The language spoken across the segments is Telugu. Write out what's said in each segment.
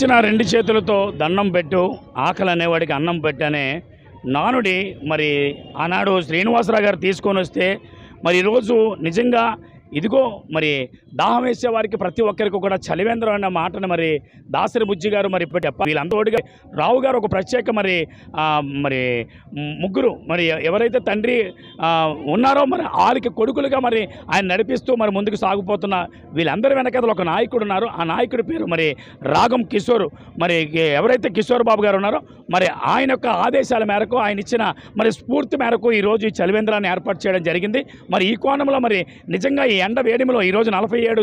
ఇచ్చిన రెండు చేతులతో దండం పెట్టు ఆకలి అనేవాడికి అన్నం పెట్టనే. నానుడి మరి ఆనాడు శ్రీనివాసరావు గారు తీసుకొని వస్తే మరి ఈరోజు నిజంగా ఇదిగో మరి దాహం వేసే వారికి ప్రతి ఒక్కరికి కూడా చలివేంద్రం అన్న మాటను మరి దాసరి బుజ్జి గారు మరి ఇప్పటి చెప్ప- రావు గారు ఒక ప్రత్యేక మరి మరి ముగ్గురు మరి ఎవరైతే తండ్రి ఉన్నారో మరి వాళ్ళకి కొడుకులుగా మరి ఆయన నడిపిస్తూ మరి ముందుకు సాగుపోతున్న వీళ్ళందరి వెనకదలు ఒక నాయకుడు ఉన్నారు. ఆ నాయకుడి పేరు మరి రాగం కిషోర్. మరి ఎవరైతే కిషోర్ బాబు గారు ఉన్నారో మరి ఆయన యొక్క ఆదేశాల మేరకు ఆయన ఇచ్చిన మరి స్ఫూర్తి మేరకు ఈరోజు ఈ చలివేంద్రాన్ని ఏర్పాటు చేయడం జరిగింది. మరి ఈ కోణంలో మరి నిజంగా ఈ ఎండ వేడిమిలో ఈరోజు నలభై ఏడు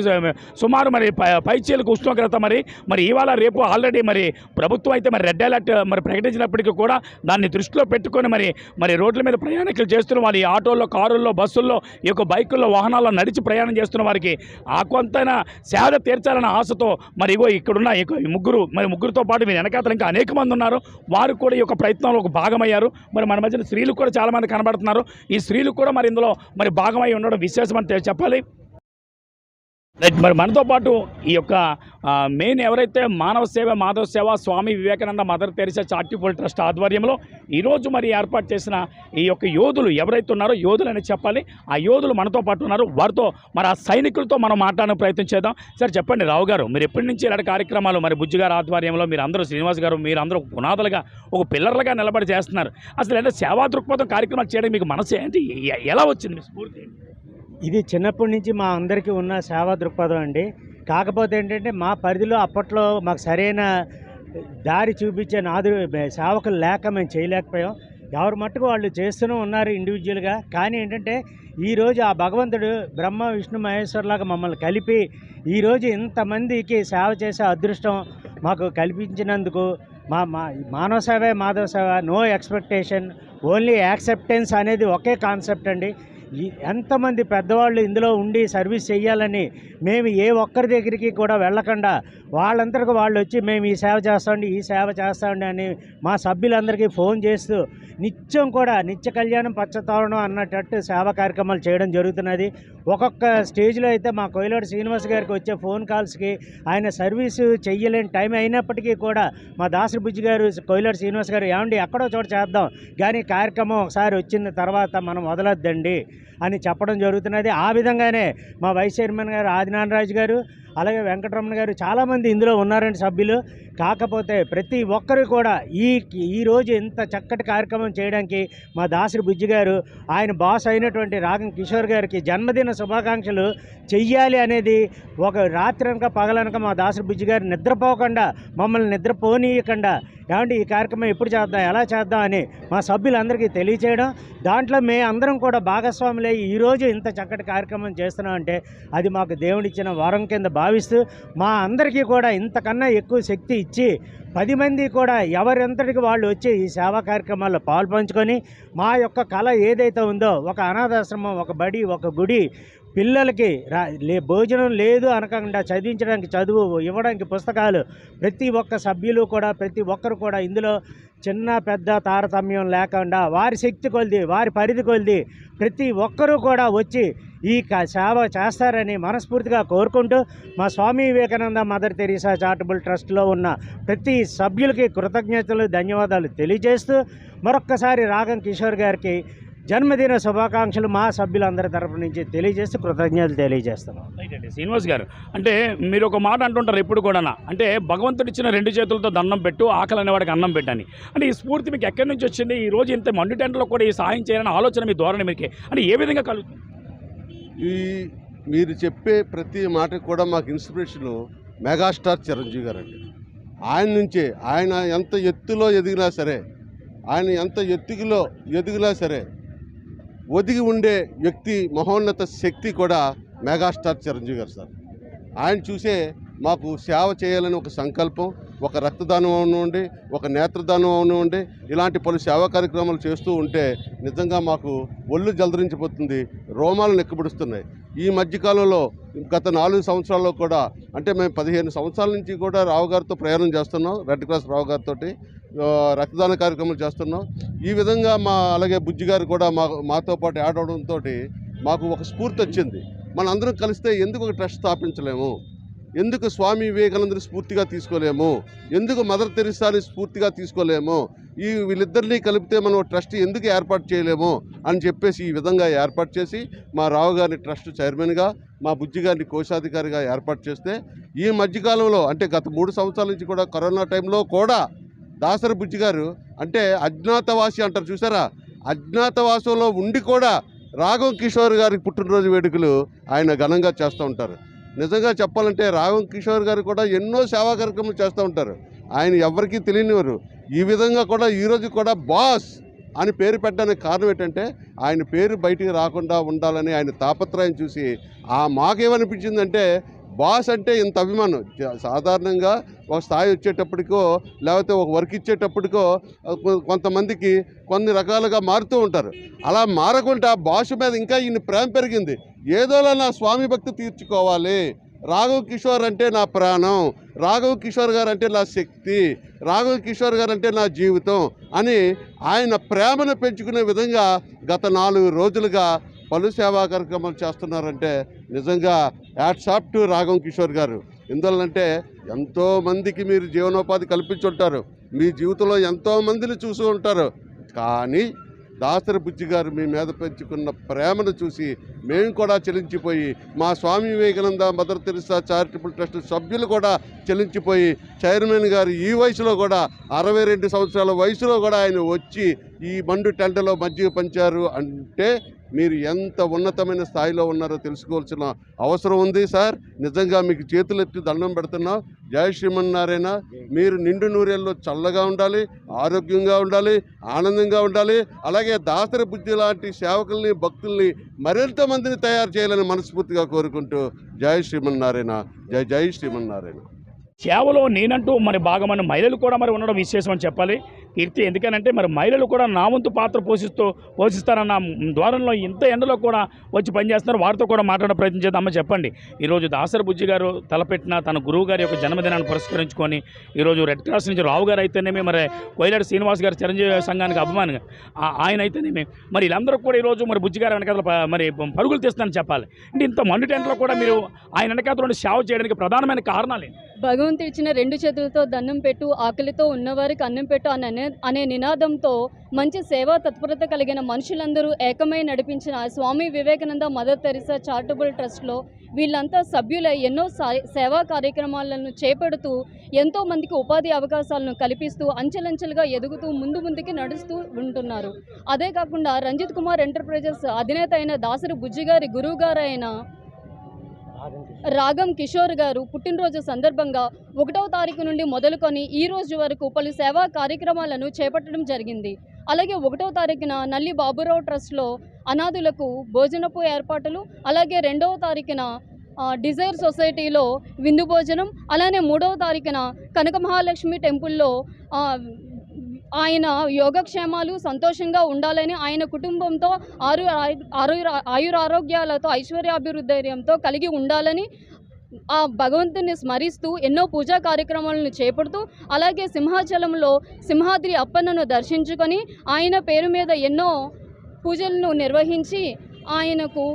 సుమారు మరి ప- పైచీలకు ఉష్ణోగ్రత మరి మరి ఇవాళ రేపు ఆల్రెడీ మరి ప్రభుత్వం అయితే మరి రెడ్ అలర్ట్ మరి ప్రకటించినప్పటికీ కూడా దాన్ని దృష్టిలో పెట్టుకొని మరి మరి రోడ్ల మీద ప్రయాణికులు చేస్తున్న వాళ్ళు ఈ ఆటోల్లో కారుల్లో బస్సుల్లో ఈ యొక్క బైకుల్లో వాహనాల్లో నడిచి ప్రయాణం చేస్తున్న వారికి ఆ కొంతైనా సేద తీర్చాలన్న ఆశతో మరి ఇగో ఇక్కడున్న ముగ్గురు మరి ముగ్గురుతో పాటు మీరు వెనకాతలు ఇంకా అనేక మంది ఉన్నారు. వారు కూడా ఈ యొక్క ప్రయత్నంలో ఒక భాగమయ్యారు. మరి మన మధ్యన స్త్రీలు కూడా చాలామంది కనబడుతున్నారు. ఈ స్త్రీలు కూడా మరి ఇందులో మరి భాగమై ఉండడం విశేషమని చెప్పాలి. రైట్ మరి మనతో పాటు ఈ యొక్క మెయిన్ ఎవరైతే మానవ సేవ మాధవ సేవ Swami Vivekananda Mother Teresa charitable trust ఆధ్వర్యంలో ఈరోజు మరి ఏర్పాటు చేసిన ఈ యొక్క యోధులు ఎవరైతే ఉన్నారో యోధులు అని చెప్పాలి. ఆ యోధులు మనతో పాటు ఉన్నారు. వారితో మరి ఆ సైనికులతో మనం మాట్లాడడానికి ప్రయత్నం చేద్దాం. సార్ చెప్పండి రావు గారు మీరు ఎప్పటి నుంచి ఇలాంటి కార్యక్రమాలు మరి బుజ్జిగారు ఆధ్వర్యంలో మీరు అందరూ శ్రీనివాస్ గారు మీరు అందరూ పునాదులుగా ఒక పిల్లర్లుగా నిలబడి చేస్తున్నారు. అసలు అంటే సేవా దృక్పథం కార్యక్రమాలు చేయడం మీకు మనసు ఏంటి? ఎలా వచ్చింది మీ స్ఫూర్తి? ఇది చిన్నప్పటి నుంచి మా అందరికీ ఉన్న సేవా దృక్పథం అండి. కాకపోతే ఏంటంటే మా పరిధిలో అప్పట్లో మాకు సరైన దారి చూపించే నాదు సేవకులు లేక మేము చేయలేకపోయాం. ఎవరి మట్టుకు వాళ్ళు చేస్తూనే ఉన్నారు ఇండివిజువల్గా కానీ ఏంటంటే ఈరోజు ఆ భగవంతుడు బ్రహ్మ విష్ణు మహేశ్వర్లాగా మమ్మల్ని కలిపి ఈరోజు ఇంతమందికి సేవ చేసే అదృష్టం మాకు కల్పించినందుకు మా మా మానవ సేవే మాధవ సేవ. No expectation. ఓన్లీ యాక్సెప్టెన్స్ అనేది ఒకే కాన్సెప్ట్ అండి. ఎంతమంది పెద్దవాళ్ళు ఇందులో ఉండి సర్వీస్ చేయాలని మేము ఏ ఒక్కరి దగ్గరికి కూడా వెళ్ళకుండా వాళ్ళందరికీ వాళ్ళు వచ్చి మేము ఈ సేవ చేస్తామండి ఈ సేవ చేస్తామండి అని మా సభ్యులందరికీ ఫోన్ చేస్తూ నిత్యం కూడా నిత్య కళ్యాణం పచ్చతోరణం అన్నట్టు సేవా కార్యక్రమాలు చేయడం జరుగుతున్నది. ఒక్కొక్క స్టేజ్లో అయితే మా కోయిలాడు శ్రీనివాస్ గారికి వచ్చే ఫోన్ కాల్స్కి ఆయన సర్వీసు చెయ్యలేని టైం అయినప్పటికీ కూడా మా దాసరి బుజ్జి గారు కోయిలాడు శ్రీనివాస్ గారు ఏమండి ఎక్కడో చోట చేద్దాం. కానీ కార్యక్రమం ఒకసారి వచ్చిన తర్వాత మనం వదలొద్దండి అని చెప్పడం జరుగుతున్నది. ఆ విధంగానే మా వైస్ చైర్మన్ గారు ఆదినారాయణ గారు అలాగే వెంకటరమణ గారు చాలామంది ఇందులో ఉన్నారండి సభ్యులు. కాకపోతే ప్రతి ఒక్కరు కూడా ఈ ఈ రోజు ఇంత చక్కటి కార్యక్రమం చేయడానికి మా దాసరి బుజ్జి గారు ఆయన బాస్ అయినటువంటి రాగం కిషోర్ గారికి జన్మదిన శుభాకాంక్షలు. చెయ్యాలి అనేది ఒక రాత్రి అనక పగలనక మా దాసరి బుజ్జి గారు నిద్రపోకుండా మమ్మల్ని నిద్రపోనీయకుండా ఏమంటే ఈ కార్యక్రమం ఎప్పుడు చేద్దాం ఎలా చేద్దాం అని మా సభ్యులందరికీ తెలియచేయడం. దాంట్లో మే అందరం కూడా భాగస్వాములే ఈరోజు ఇంత చక్కటి కార్యక్రమం చేస్తున్నాం అంటే అది మాకు దేవుడిచ్చిన వరం కింద భావిస్తూ మా అందరికీ కూడా ఇంతకన్నా ఎక్కువ శక్తి ఇచ్చి పది మంది కూడా ఎవరింతటికి వాళ్ళు వచ్చి ఈ సేవా కార్యక్రమాల్లో పాల్పంచుకొని మా యొక్క కళ ఏదైతే ఉందో ఒక అనాథాశ్రమం ఒక బడి ఒక గుడి పిల్లలకి రా లే భోజనం లేదు అనకుండా చదివించడానికి చదువు ఇవ్వడానికి పుస్తకాలు ప్రతి ఒక్క సభ్యులు కూడా ప్రతి ఒక్కరు కూడా ఇందులో చిన్న పెద్ద తారతమ్యం లేకుండా వారి శక్తి కొలిది వారి పరిధి కొలిది ప్రతి ఒక్కరూ కూడా వచ్చి ఈ సేవ చేస్తారని మనస్ఫూర్తిగా కోరుకుంటూ మా Swami Vivekananda Mother Teresa charitable ట్రస్ట్లో ఉన్న ప్రతి సభ్యులకి కృతజ్ఞతలు ధన్యవాదాలు తెలియజేస్తూ మరొక్కసారి రాగం కిషోర్ గారికి జన్మదిన శుభాకాంక్షలు మా సభ్యులందరి తరపు నుంచి తెలియజేస్తూ కృతజ్ఞతలు తెలియజేస్తున్నాం. రైట్ శ్రీనివాస్ గారు అంటే మీరు ఒక మాట అంటుంటారు ఎప్పుడు కూడా అంటే భగవంతుడు ఇచ్చిన రెండు చేతులతో దండం పెట్టు ఆకలి అనేవాడికి అన్నం పెట్టని. అంటే ఈ స్ఫూర్తి మీకు ఎక్కడి నుంచి వచ్చింది? ఈ రోజు ఇంత మండుటెంట్లో కూడా ఈ సాయం చేయాలని ఆలోచన మీ ధోరణి మీకు. అంటే ఏ విధంగా కలుగుతుంది? ఈ మీరు చెప్పే ప్రతి మాటకు కూడా మాకు ఇన్స్పిరేషను మెగాస్టార్ చిరంజీవి గారు అండి ఆయన నుంచే ఆయన ఎంత ఎత్తులో ఎదిగినా సరే ఆయన ఎంత ఎత్తుకులో ఎదిగినా సరే ఒదిగి ఉండే వ్యక్తి మహోన్నత శక్తి కూడా మెగాస్టార్ చిరంజీవి గారు సార్. ఆయన చూసే మాకు సేవ చేయాలని ఒక సంకల్పం ఒక రక్తదానం అవనివ్వండి ఒక నేత్రదానం అవనివ్వండి ఇలాంటి పలు సేవా కార్యక్రమాలు చేస్తూ ఉంటే నిజంగా మాకు ఒళ్ళు జలదరించిపోతుంది రోమాలు నెక్కబడుస్తున్నాయి ఈ మధ్యకాలంలో గత నాలుగు సంవత్సరాల్లో కూడా అంటే మేము పదిహేను సంవత్సరాల నుంచి కూడా రావు గారితో ప్రయాణం చేస్తున్నాం రెడ్ క్రాస్ రావు గారితో రక్తదాన కార్యక్రమాలు చేస్తున్నాం. ఈ విధంగా మా అలాగే బుజ్జి గారు కూడా మా మాతో పాటు యాడ్ అవడంతో మాకు ఒక స్ఫూర్తి వచ్చింది. మనందరం కలిస్తే ఎందుకు ఒక ట్రస్ట్ స్థాపించలేము? ఎందుకు స్వామి వివేకానందని స్ఫూర్తిగా తీసుకోలేము? ఎందుకు మదర్ తెరిసాని స్ఫూర్తిగా తీసుకోలేము? ఈ వీళ్ళిద్దరినీ కలిపితే మనం ట్రస్ట్ ఎందుకు ఏర్పాటు చేయలేము? అని చెప్పేసి ఈ విధంగా ఏర్పాటు చేసి మా రావు గారిని ట్రస్ట్ చైర్మన్గా మా బుజ్జి గారిని కోశాధికారిగా ఏర్పాటు చేస్తే ఈ మధ్యకాలంలో అంటే గత మూడు సంవత్సరాల నుంచి కూడా కరోనా టైంలో కూడా దాసరి బుజ్జి గారు అంటే అజ్ఞాతవాసి అంటారు చూసారా? అజ్ఞాతవాసంలో ఉండి కూడా రాఘవ కిషోర్ గారి పుట్టినరోజు వేడుకలు ఆయన ఘనంగా చేస్తూ ఉంటారు. నిజంగా చెప్పాలంటే రాఘవ కిషోర్ గారు కూడా ఎన్నో సేవా కార్యక్రమాలు చేస్తూ ఉంటారు. ఆయన ఎవరికీ తెలియనివారు. ఈ విధంగా కూడా ఈరోజు కూడా బాస్ అని పేరు పెట్టడానికి కారణం ఏంటంటే ఆయన పేరు బయటికి రాకుండా ఉండాలని ఆయన తాపత్రయం చూసి ఆ మాకేమనిపించిందంటే బాస్ అంటే ఇంత అభిమానం. సాధారణంగా ఒక స్థాయి వచ్చేటప్పటికో లేకపోతే ఒక వర్క్ ఇచ్చేటప్పటికో కొంతమందికి కొన్ని రకాలుగా మారుతూ ఉంటారు. అలా మారకుండా బాస్ మీద ఇంకా ఈయన ప్రేమ పెరిగింది. ఏదోలా నా స్వామి భక్తి తీర్చుకోవాలి. రాఘవ్ కిషోర్ అంటే నా ప్రాణం. రాఘవ్ కిషోర్ గారు అంటే నా శక్తి. రాఘవ్ కిషోర్ గారు అంటే నా జీవితం అని ఆయన ప్రేమను పెంచుకునే విధంగా గత నాలుగు రోజులుగా పలు సేవా కార్యక్రమాలు చేస్తున్నారంటే నిజంగా యాడ్సాప్ టు రాఘవ్ కిషోర్ గారు. ఎందువల్లంటే ఎంతోమందికి మీరు జీవనోపాధి కల్పించుంటారు. మీ జీవితంలో ఎంతో మందిని చూసి ఉంటారు. కానీ దాసరి బుజ్జి గారు మీ మీద పెంచుకున్న ప్రేమను చూసి మేము కూడా చెలించిపోయి మా Swami Vivekananda Mother Teresa charitable trust సభ్యులు కూడా చెలించిపోయి చైర్మన్ గారు ఈ వయసులో కూడా అరవై రెండు సంవత్సరాల వయసులో కూడా ఆయన వచ్చి ఈ మండు టెంటలో మజ్జిగ పంచారు అంటే మీరు ఎంత ఉన్నతమైన స్థాయిలో ఉన్నారో తెలుసుకోవాల్సిన అవసరం ఉంది సార్. నిజంగా మీకు చేతులెత్తి దండం పెడుతున్నాం. జయ శ్రీమన్నారాయణ. మీరు నిండు నూరేళ్ళు చల్లగా ఉండాలి ఆరోగ్యంగా ఉండాలి ఆనందంగా ఉండాలి. అలాగే దాసరి బుద్ధి లాంటి సేవకుల్ని భక్తుల్ని మరింత మందిని తయారు చేయాలని మనస్ఫూర్తిగా కోరుకుంటూ జయ శ్రీమన్నారాయణ. జై జయ శ్రీమన్నారాయణ. సేవలో నేనంటూ మరి భాగమైన మహిళలు కూడా మరి ఉండడం విశేషం అని చెప్పాలి. కీర్తి ఎందుకనంటే మరి మహిళలు కూడా నా వంతు పాత్ర పోషిస్తూ పోషిస్తారన్న ద్వారంలో ఇంత ఎండలో కూడా వచ్చి పనిచేస్తున్నారు. వారితో కూడా మాట్లాడే ప్రయత్నం చేద్దామని చెప్పండి. ఈరోజు దాసరి బుజ్జి గారు తలపెట్టిన తన గురువు గారి యొక్క జన్మదినాన్ని పురస్కరించుకొని ఈరోజు రెడ్ క్రాస్ నుంచి రావు గారు అయితేనేమి మరి కోయిలాడి శ్రీనివాస్ గారు చిరంజీవి సంఘానికి అభిమానిగా ఆయన అయితేనేమి మరి వీళ్ళందరూ కూడా ఈరోజు మరి బుజ్జి గారు వెనకాల మరి పరుగులు తీస్తానని చెప్పాలి. అంటే ఇంత మండు టెంట్లో కూడా మీరు ఆయన వెనకాల సేవ చేయడానికి ప్రధానమైన కారణాలు ఏంటి? భగవంతుడు ఇచ్చిన రెండు చేతులతో దండం పెట్టు ఆకలితో ఉన్నవారికి అన్నం పెట్టు అనే అనే నినాదంతో మంచి సేవా తత్పరత కలిగిన మనుషులందరూ ఏకమై నడిపించిన Swami Vivekananda Mother Teresa charitable ట్రస్ట్లో వీళ్ళంతా సభ్యులై ఎన్నో సేవా కార్యక్రమాలను చేపడుతూ ఎంతో మందికి ఉపాధి అవకాశాలను కల్పిస్తూ అంచెలంచెలుగా ఎదుగుతూ ముందు ముందుకి నడుస్తూ ఉంటున్నారు. అదే కాకుండా రంజిత్ కుమార్ ఎంటర్ప్రైజెస్ అధినేత అయిన దాసరి బుజ్జి గారి గురువు రాగం కిషోర్. గారు పుట్టినరోజు సందర్భంగా ఒకటవ తారీఖు నుండి మొదలుకొని ఈ రోజు వరకు పలు సేవా కార్యక్రమాలను చేపట్టడం జరిగింది. అలాగే ఒకటవ తారీఖున నల్లి బాబురావు ట్రస్ట్లో అనాథులకు భోజనపు ఏర్పాట్లు అలాగే రెండవ తారీఖున డిజైర్ సొసైటీలో విందు భోజనం అలానే మూడవ తారీఖున కనక మహాలక్ష్మి టెంపుల్లో ఆయన యోగక్షేమాలు సంతోషంగా ఉండాలని ఆయన కుటుంబంతో ఆరు ఆరు ఆయురారోగ్యాలతో ఐశ్వర్యాభివృద్ధైర్యంతో కలిగి ఉండాలని ఆ భగవంతుని స్మరిస్తూ ఎన్నో పూజా కార్యక్రమాలను చేపడుతూ అలాగే సింహాచలంలో సింహాద్రి అప్పన్నను దర్శించుకొని ఆయన పేరు మీద ఎన్నో పూజలను నిర్వహించి ఆయనకు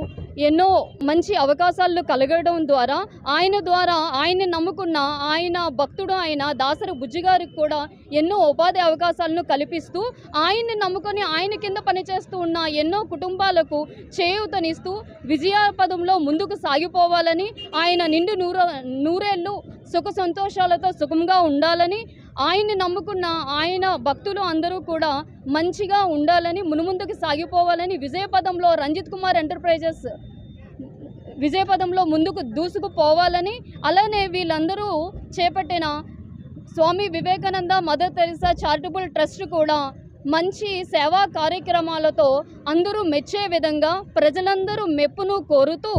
ఎన్నో మంచి అవకాశాలు కలగడం ద్వారా ఆయన ద్వారా ఆయన్ని నమ్ముకున్న ఆయన భక్తుడు ఆయన దాసరి బుజ్జి గారికి కూడా ఎన్నో ఉపాధి అవకాశాలను కల్పిస్తూ ఆయన్ని నమ్ముకొని ఆయన కింద పనిచేస్తూ ఉన్న ఎన్నో కుటుంబాలకు చేయూతనిస్తూ విజయపదంలో ముందుకు సాగిపోవాలని ఆయన నిండు నూర నూరేళ్ళు సుఖ సంతోషాలతో సుఖంగా ఉండాలని ఆయన్ని నమ్ముకున్న ఆయన భక్తులు అందరూ కూడా మంచిగా ఉండాలని మునుముందుకు సాగిపోవాలని విజయపదంలో రంజిత్ కుమార్ ఎంటర్ప్రైజెస్ విజయపదంలో ముందుకు దూసుకుపోవాలని అలానే వీళ్ళందరూ చేపట్టిన Swami Vivekananda Mother Teresa charitable trust కూడా మంచి సేవా కార్యక్రమాలతో అందరూ మెచ్చే విధంగా ప్రజలందరూ మెప్పును కోరుతూ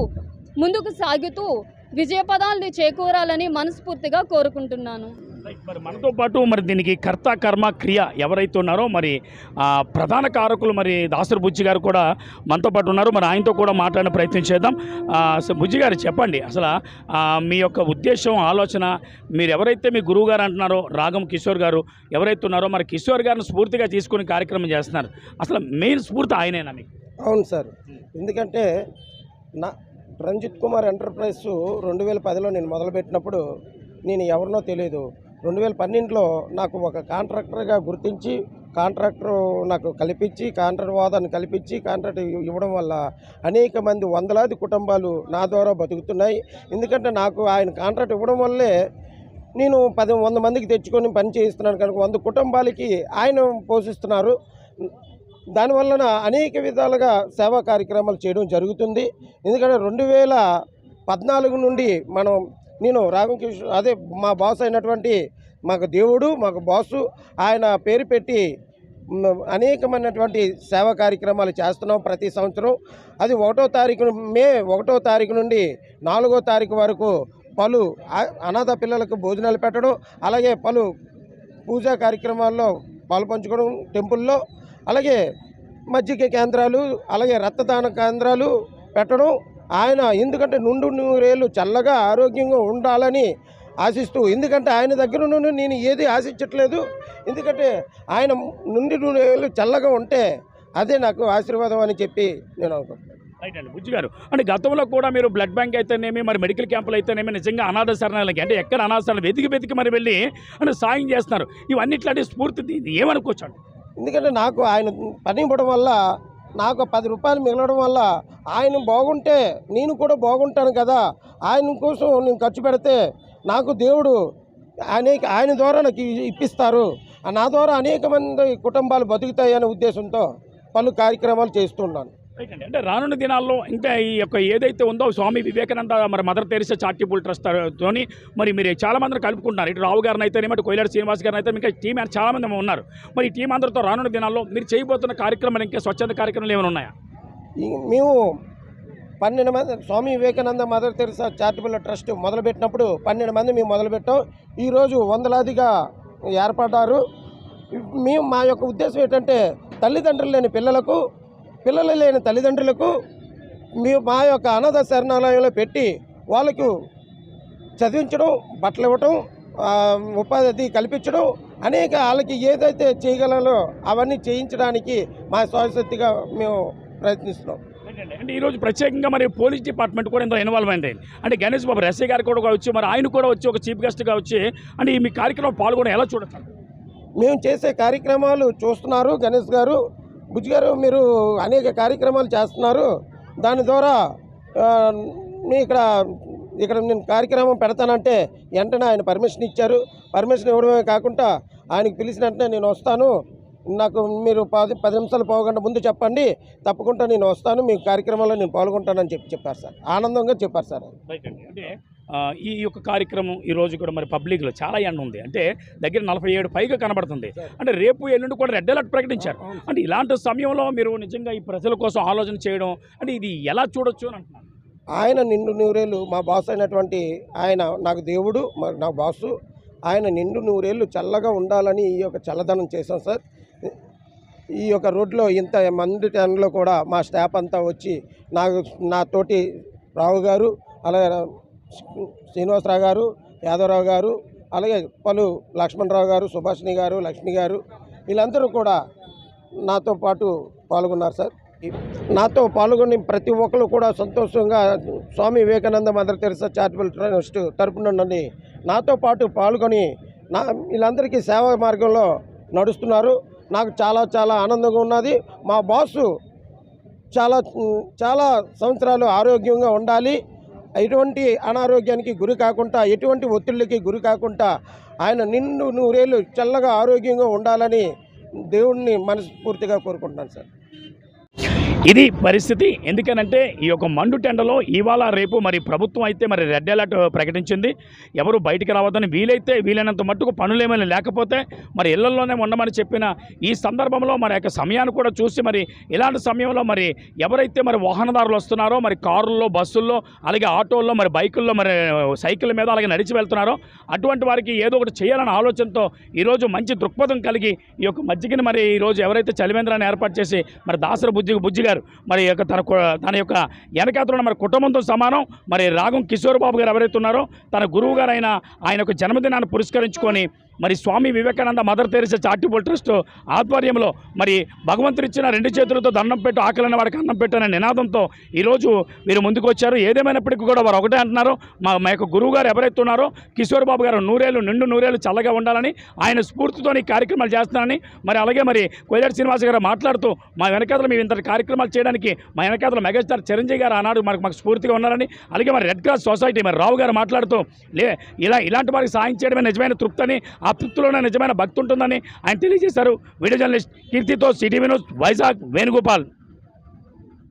ముందుకు సాగుతూ విజయపదాల్ని చేకూరాలని మనస్ఫూర్తిగా కోరుకుంటున్నాను. మరి మనతో పాటు మరి దీనికి కర్త కర్మ క్రియ ఎవరైతే ఉన్నారో మరి ప్రధాన కారకులు మరి దాసరి బుజ్జి గారు కూడా మనతో పాటు ఉన్నారు. మరి ఆయనతో కూడా మాట్లాడిన ప్రయత్నం చేద్దాం. సో బుజ్జి గారు చెప్పండి. అసలు మీ యొక్క ఉద్దేశం ఆలోచన మీరు ఎవరైతే మీ గురువు గారు అంటున్నారో రాగం కిషోర్ గారు ఎవరైతే ఉన్నారో మరి కిషోర్ గారిని స్ఫూర్తిగా తీసుకుని కార్యక్రమం చేస్తున్నారు. అసలు మెయిన్ స్ఫూర్తి ఆయనేనా మీకు? అవును సార్. ఎందుకంటే నా రంజిత్ కుమార్ ఎంటర్ప్రైజ్ రెండు వేల పదిలో నేను మొదలుపెట్టినప్పుడు నేను ఎవరినో తెలియదు రెండు వేల పన్నెండులో నాకు ఒక కాంట్రాక్టర్గా గుర్తించి కాంట్రాక్టర్ నాకు కల్పించి కాంట్రాక్ట్ హోదాను కల్పించి కాంట్రాక్ట్ ఇవ్వడం వల్ల అనేక మంది వందలాది కుటుంబాలు నా ద్వారా బతుకుతున్నాయి. ఎందుకంటే నాకు ఆయన కాంట్రాక్ట్ ఇవ్వడం వల్లే నేను పది వంద మందికి తెచ్చుకొని పని చేయిస్తున్నాను కనుక వంద కుటుంబాలకి ఆయన పోషిస్తున్నారు. దానివలన అనేక విధాలుగా సేవా కార్యక్రమాలు చేయడం జరుగుతుంది. ఎందుకంటే రెండు వేల పద్నాలుగు నుండి మనం నేను రామకృష్ణ అదే మా బాస్ అయినటువంటి మాకు దేవుడు మాకు బాసు ఆయన పేరు పెట్టి అనేకమైనటువంటి సేవా కార్యక్రమాలు చేస్తున్నాం ప్రతి సంవత్సరం. అది ఒకటో తారీఖు మే ఒకటో తారీఖు నుండి నాలుగో తారీఖు వరకు పలు అనాథ పిల్లలకు భోజనాలు పెట్టడం అలాగే పలు పూజా కార్యక్రమాల్లో పాల్పంచుకోవడం టెంపుల్లో అలాగే మజ్జిగ కేంద్రాలు అలాగే రక్తదాన కేంద్రాలు పెట్టడం ఆయన ఎందుకంటే నుండు నూరేళ్ళు చల్లగా ఆరోగ్యంగా ఉండాలని ఆశిస్తూ ఎందుకంటే ఆయన దగ్గర నుండి నేను ఏది ఆశించట్లేదు. ఎందుకంటే ఆయన నుండి నూరేళ్ళు చల్లగా ఉంటే అదే నాకు ఆశీర్వాదం అని చెప్పి నేను అనుకుంటున్నాను. రైట్ అండి బుజ్జి గారు. అంటే గతంలో కూడా మీరు బ్లడ్ బ్యాంక్ అయితేనేమి మరి మెడికల్ క్యాంపులు అయితేనేమి నిజంగా అనాథ శరణాలకి అంటే ఎక్కడ అనాథ శరణాలు వెతికి వెతికి మరి వెళ్ళి అంటే సాయం చేస్తున్నారు. ఇవన్నిట్లాంటి స్ఫూర్తి ఇది ఏమనుకోవచ్చు ఎందుకంటే నాకు ఆయన పని ఇవ్వడం వల్ల నాకు పది రూపాయలు మిగలడం వల్ల ఆయన బాగుంటే నేను కూడా బాగుంటాను కదా. ఆయన కోసం నేను ఖర్చు పెడితే నాకు దేవుడు అనేక ఆయన ద్వారా నాకు ఇప్పిస్తారు. నా ద్వారా అనేక మంది కుటుంబాలు బతుకుతాయి అనే ఉద్దేశంతో పలు కార్యక్రమాలు చేస్తున్నాను అంటే రానున్న దినాల్లో ఇంకా ఈ యొక్క ఏదైతే ఉందో స్వామి వివేకానంద మరి మదర్ తెరిసా చారిటబుల్ ట్రస్ట్ తోని మరి మీరు చాలా మందిని కలుపుకుంటున్నారు. ఇటు రావు గారిని అయితే ఇటు కోయిలాడి శ్రీనివాస్ గారిని అయితే ఇంకా టీం చాలా మంది ఉన్నారు. మరి ఈ టీం అందరితో రానున్న దినాల్లో మీరు చేయబోతున్న కార్యక్రమాలు ఇంకా స్వచ్ఛంద కార్యక్రమాలు ఏమైనా ఉన్నాయా? ఈ- మేము పన్నెండు మంది Swami Vivekananda Mother Teresa charitable trust మొదలుపెట్టినప్పుడు పన్నెండు మంది మేము మొదలుపెట్టాం. ఈరోజు వందలాదిగా ఏర్పడ్డారు. మేము మా యొక్క ఉద్దేశం ఏంటంటే తల్లిదండ్రులు లేని పిల్లలకు పిల్లలు లేని తల్లిదండ్రులకు మేము మా యొక్క అనాథ శరణాలయంలో పెట్టి వాళ్ళకు చదివించడం బట్టలు ఇవ్వటం ఉపాధి కల్పించడం అనేక వాళ్ళకి ఏదైతే చేయగలలో అవన్నీ చేయించడానికి మా స్వశక్తిగా మేము ప్రయత్నిస్తున్నాం. అంటే ఈరోజు ప్రత్యేకంగా మరి పోలీస్ డిపార్ట్మెంట్ కూడా ఇందులో ఇన్వాల్వ్ అయింది. అంటే గణేష్ బాబు రెస్సీ గారు కూడా వచ్చి మరి ఆయన కూడా వచ్చి ఒక చీఫ్ గెస్ట్గా వచ్చి అంటే ఈ మీ కార్యక్రమం పాల్గొనడం ఎలా చూడొచ్చు? మేము చేసే కార్యక్రమాలు చూస్తున్నారు గణేష్ గారు. బుజ్జి గారు మీరు అనేక కార్యక్రమాలు చేస్తున్నారు. దాని ద్వారా మీ ఇక్కడ ఇక్కడ నేను కార్యక్రమం పెడతానంటే వెంటనే ఆయన పర్మిషన్ ఇచ్చారు. పర్మిషన్ ఇవ్వడమే కాకుండా ఆయనకు పిలిచిన వెంటనే నేను వస్తాను. నాకు మీరు పది పది నిమిషాలు పోకుండా ముందు చెప్పండి. తప్పకుండా నేను వస్తాను. మీ కార్యక్రమంలో నేను పాల్గొంటానని చెప్పి చెప్పారు సార్. ఆనందంగా చెప్పారు సార్ అంటే ఈ యొక్క కార్యక్రమం ఈ రోజు కూడా మరి పబ్లిక్లో చాలా ఎండ ఉంది. అంటే దగ్గర నలభై ఏడు పైగా కనబడుతుంది. అంటే రేపు ఎల్లుండి కూడా రెడ్ అలర్ట్ ప్రకటించారు. అంటే ఇలాంటి సమయంలో మీరు నిజంగా ఈ ప్రజల కోసం ఆలోచన చేయడం అంటే ఇది ఎలా చూడొచ్చు అని అంటున్నాను ఆయన నిండు నూరేళ్ళు మా బాస్ అయినటువంటి ఆయన నాకు దేవుడు నా బాసు. ఆయన నిండు నూరేళ్ళు చల్లగా ఉండాలని ఈ యొక్క చల్లదనం చేశాం సార్. ఈ యొక్క రోడ్లో ఇంత మంది టైంలో కూడా మా స్టాఫ్ అంతా వచ్చి నాకు నా తోటి రావు గారు అలాగే శ్రీనివాసరావు గారు యాదవరావు గారు అలాగే పలు లక్ష్మణరావు గారు సుభాషిణి గారు లక్ష్మి గారు వీళ్ళందరూ కూడా నాతో పాటు పాల్గొన్నారు సార్. నాతో పాల్గొని ప్రతి ఒక్కరు కూడా సంతోషంగా Swami Vivekananda Mother Teresa charitable trust తరపున నుండి నాతో పాటు పాల్గొని నా వీళ్ళందరికీ సేవా మార్గంలో నడుస్తున్నారు. నాకు చాలా చాలా ఆనందంగా ఉన్నది. మా బాసు చాలా చాలా సంవత్సరాలు ఆరోగ్యంగా ఉండాలి. ఎటువంటి అనారోగ్యానికి గురి కాకుండా ఎటువంటి ఒత్తిళ్ళకి గురి కాకుండా ఆయన నిండు నూరేళ్ళు చల్లగా ఆరోగ్యంగా ఉండాలని దేవుణ్ణి మనస్ఫూర్తిగా కోరుకుంటున్నాను సార్. ఇది పరిస్థితి. ఎందుకనంటే ఈ యొక్క మండు టెండలో ఇవాళ రేపు మరి ప్రభుత్వం అయితే మరి రెడ్ అలర్ట్ ప్రకటించింది. ఎవరు బయటికి రావద్దని వీలైతే వీలైనంత మట్టుకు పనులేమైనా లేకపోతే మరి ఇళ్ళలోనే ఉండమని చెప్పిన ఈ సందర్భంలో మరి యొక్క సమయాన్ని కూడా చూసి మరి ఇలాంటి సమయంలో మరి ఎవరైతే మరి వాహనదారులు వస్తున్నారో మరి కారుల్లో బస్సుల్లో అలాగే ఆటోల్లో మరి బైకుల్లో మరి సైకిల్ మీద అలాగే నడిచి వెళ్తున్నారో అటువంటి వారికి ఏదో ఒకటి చేయాలనే ఆలోచనతో ఈరోజు మంచి దృక్పథం కలిగి ఈ యొక్క మజ్జిగని మరి ఈరోజు ఎవరైతే చలివేంద్రాన్ని ఏర్పాటు చేసి మరి దాసర బుజ్జి బుజ్జిగా గారు మరి యొక్క తన తన యొక్క వెనకాతలో మరి కుటుంబంతో సమానం. మరి రాగం కిషోర్ బాబు గారు ఎవరైతే ఉన్నారో తన గురువు గారైన ఆయన యొక్క జన్మదినాన్ని పురస్కరించుకొని మరి Swami Vivekananda Mother Teresa charitable trust ఆధ్వర్యంలో మరి భగవంతుడు ఇచ్చిన రెండు చేతులతో దండం పెట్టు ఆకలిన వాడికి అన్నం పెట్టనే నినాదంతో ఈరోజు వీరు ముందుకు వచ్చారు. ఏదేమైనప్పటికీ కూడా వారు ఒకటే అంటున్నారు. మా మా యొక్క గురువు గారు ఎవరైతే ఉన్నారో కిషోర్ బాబు గారు నూరేళ్ళు నిండు నూరేళ్ళు చల్లగా ఉండాలని ఆయన స్ఫూర్తితో ఈ కార్యక్రమాలు చేస్తున్నారని మరి అలాగే మరి కొయ్యాడు శ్రీనివాస గారు మాట్లాడుతూ మా వెనకాతలు మేము ఇంత కార్యక్రమాలు చేయడానికి మా వెనకాతల మెగాస్టార్ చిరంజీవి గారు ఆనాడు మనకు మాకు స్ఫూర్తిగా ఉన్నారని అలాగే మరి రెడ్ క్రాస్ సొసైటీ మరి రావు గారు మాట్లాడుతూ లే ఇలా ఇలాంటి వారికి సాయం చేయడమే నిజమైన తృప్తి అని ఆ తృప్తిలోనే నిజమైన భక్తి ఉంటుందని ఆయన తెలియజేశారు. వీడియో జర్నలిస్ట్ కీర్తితో సిటీ వినోద్ వైజాగ్ వేణుగోపాల్.